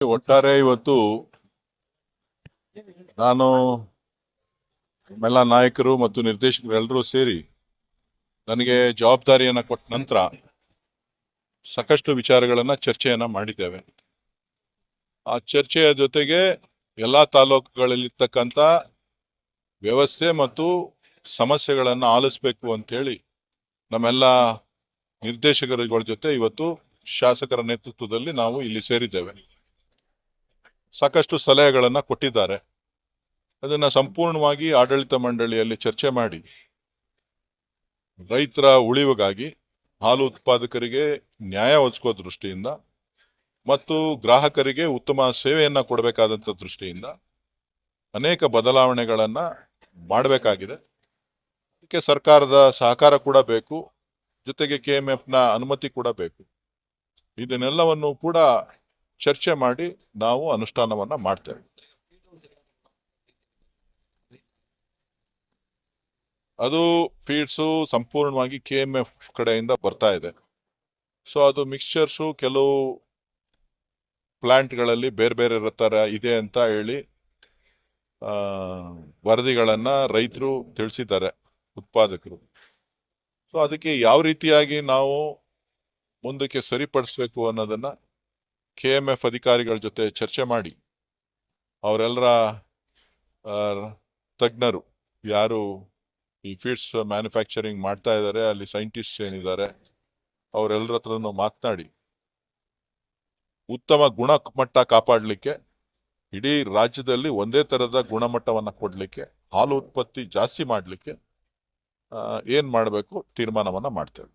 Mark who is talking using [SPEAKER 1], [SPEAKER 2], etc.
[SPEAKER 1] ಒಟ್ಟಾರೆ ಇವತ್ತು ನಾನು ನಮ್ಮೆಲ್ಲ ನಾಯಕರು ಮತ್ತು ನಿರ್ದೇಶಕರು ಎಲ್ಲರೂ ಸೇರಿ ನನಗೆ ಜವಾಬ್ದಾರಿಯನ್ನು ಕೊಟ್ಟ ನಂತರ ಸಾಕಷ್ಟು ವಿಚಾರಗಳನ್ನು ಚರ್ಚೆಯನ್ನ ಮಾಡಿದ್ದೇವೆ. ಆ ಚರ್ಚೆಯ ಜೊತೆಗೆ ಎಲ್ಲಾ ತಾಲೂಕುಗಳಲ್ಲಿರ್ತಕ್ಕಂಥ ವ್ಯವಸ್ಥೆ ಮತ್ತು ಸಮಸ್ಯೆಗಳನ್ನು ಆಲಿಸ್ಬೇಕು ಅಂಥೇಳಿ ನಮ್ಮೆಲ್ಲ ನಿರ್ದೇಶಕರುಗಳ ಜೊತೆ ಇವತ್ತು ಶಾಸಕರ ನೇತೃತ್ವದಲ್ಲಿ ನಾವು ಇಲ್ಲಿ ಸೇರಿದ್ದೇವೆ. ಸಾಕಷ್ಟು ಸಲಹೆಗಳನ್ನ ಕೊಟ್ಟಿದ್ದಾರೆ. ಅದನ್ನು ಸಂಪೂರ್ಣವಾಗಿ ಆಡಳಿತ ಮಂಡಳಿಯಲ್ಲಿ ಚರ್ಚೆ ಮಾಡಿ. ರೈತರ ಉಳಿವಿಗಾಗಿ ಹಾಲು ಉತ್ಪಾದಕರಿಗೆ ನ್ಯಾಯ ಒದಗಿಸೋ ದೃಷ್ಟಿಯಿಂದ ಮತ್ತು ಗ್ರಾಹಕರಿಗೆ ಉತ್ತಮ ಸೇವೆಯನ್ನು ಕೊಡಬೇಕಾದಂತ ದೃಷ್ಟಿಯಿಂದ ಅನೇಕ ಬದಲಾವಣೆಗಳನ್ನ ಮಾಡಬೇಕಾಗಿದೆ. ಅದಕ್ಕೆ ಸರ್ಕಾರದ ಸಹಕಾರ ಕೂಡ ಬೇಕು. ಜೊತೆಗೆ ಕೆ ಎಂ ಎಫ್ನ ಅನುಮತಿ ಕೂಡ ಬೇಕು. ಇದನ್ನೆಲ್ಲವನ್ನು ಕೂಡ ಚರ್ಚೆ ಮಾಡಿ ನಾವು ಅನುಷ್ಠಾನವನ್ನ ಮಾಡ್ತೇವೆ. ಅದು ಫೀಡ್ಸು ಸಂಪೂರ್ಣವಾಗಿ ಕೆ ಎಂ ಎಫ್ ಕಡೆಯಿಂದ ಬರ್ತಾ ಇದೆ. ಸೊ ಅದು ಮಿಕ್ಸ್ಚರ್ಸು ಕೆಲವು ಪ್ಲಾಂಟ್ಗಳಲ್ಲಿ ಬೇರೆ ಬೇರೆ ಥರ ಇದೆ ಅಂತ ಹೇಳಿ ವರದಿಗಳನ್ನು ವರದಿಗಳನ್ನ ರೈತರು ತಿಳಿಸಿದ್ದಾರೆ, ಉತ್ಪಾದಕರು. ಸೊ ಅದಕ್ಕೆ ಯಾವ ರೀತಿಯಾಗಿ ನಾವು ಮುಂದಕ್ಕೆ ಸರಿಪಡಿಸ್ಬೇಕು ಅನ್ನೋದನ್ನ ಕೆ ಎಂ ಎಫ್ ಅಧಿಕಾರಿಗಳ ಜೊತೆ ಚರ್ಚೆ ಮಾಡಿ ಅವರೆಲ್ಲರ ತಜ್ಞರು ಯಾರು ಈ ಫೀಡ್ಸ್ ಮ್ಯಾನುಫ್ಯಾಕ್ಚರಿಂಗ್ ಮಾಡ್ತಾ ಇದ್ದಾರೆ, ಅಲ್ಲಿ ಸೈಂಟಿಸ್ಟ್ ಏನಿದ್ದಾರೆ, ಅವರೆಲ್ಲರ ಹತ್ರನೂ ಮಾತನಾಡಿ ಉತ್ತಮ ಗುಣಮಟ್ಟ ಕಾಪಾಡಲಿಕ್ಕೆ, ಇಡೀ ರಾಜ್ಯದಲ್ಲಿ ಒಂದೇ ಥರದ ಗುಣಮಟ್ಟವನ್ನು ಕೊಡಲಿಕ್ಕೆ, ಹಾಲು ಉತ್ಪತ್ತಿ ಜಾಸ್ತಿ ಮಾಡಲಿಕ್ಕೆ ಏನು ಮಾಡಬೇಕು, ತೀರ್ಮಾನವನ್ನು ಮಾಡ್ತೇವೆ.